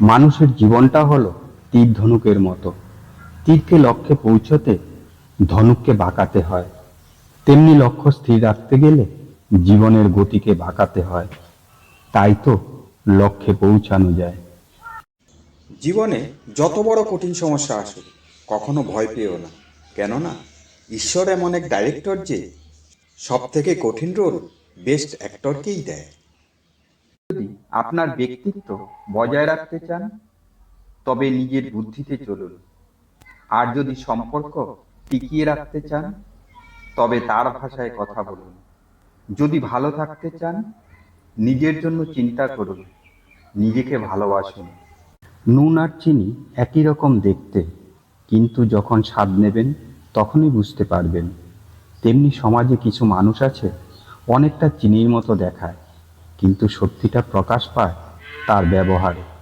মানুষের জীবনটা হলো তীর ধনুকের মতো। তীরকে লক্ষ্যে পৌঁছতে ধনুককে বাঁকাতে হয়। তেমনি লক্ষ্য স্থির রাখতে গেলে জীবনের গতিকে বাঁকাতে হয়। তাই তো লক্ষ্যে পৌঁছানো যায়। জীবনে যত বড় কঠিন সমস্যা আসুক, কখনো ভয় পেও না। কেননা, ঈশ্বর এমন এক ডাইরেক্টর যে সব থেকে কঠিন রোল বেস্ট অ্যাক্টরকেই দেয়। যদি আপনার ব্যক্তিত্ব বজায় রাখতে চান, তবে নিজের বুদ্ধিতে চলুন। আর যদি সম্পর্ক টিকিয়ে রাখতে চান, তবে তার ভাষায় কথা বলুন। যদি ভালো থাকতে চান, নিজের জন্য চিন্তা করুন। নিজেকে ভালোবাসুন। নুন আর চিনি একই রকম দেখতে, কিন্তু যখন স্বাদ নেবেন, তখনই বুঝতে পারবেন। তেমনি সমাজে কিছু মানুষ আছে, অনেকটা চিনির মতো দেখায়। কিন্তু সত্যিটা প্রকাশ পায় তার ব্যবহারে।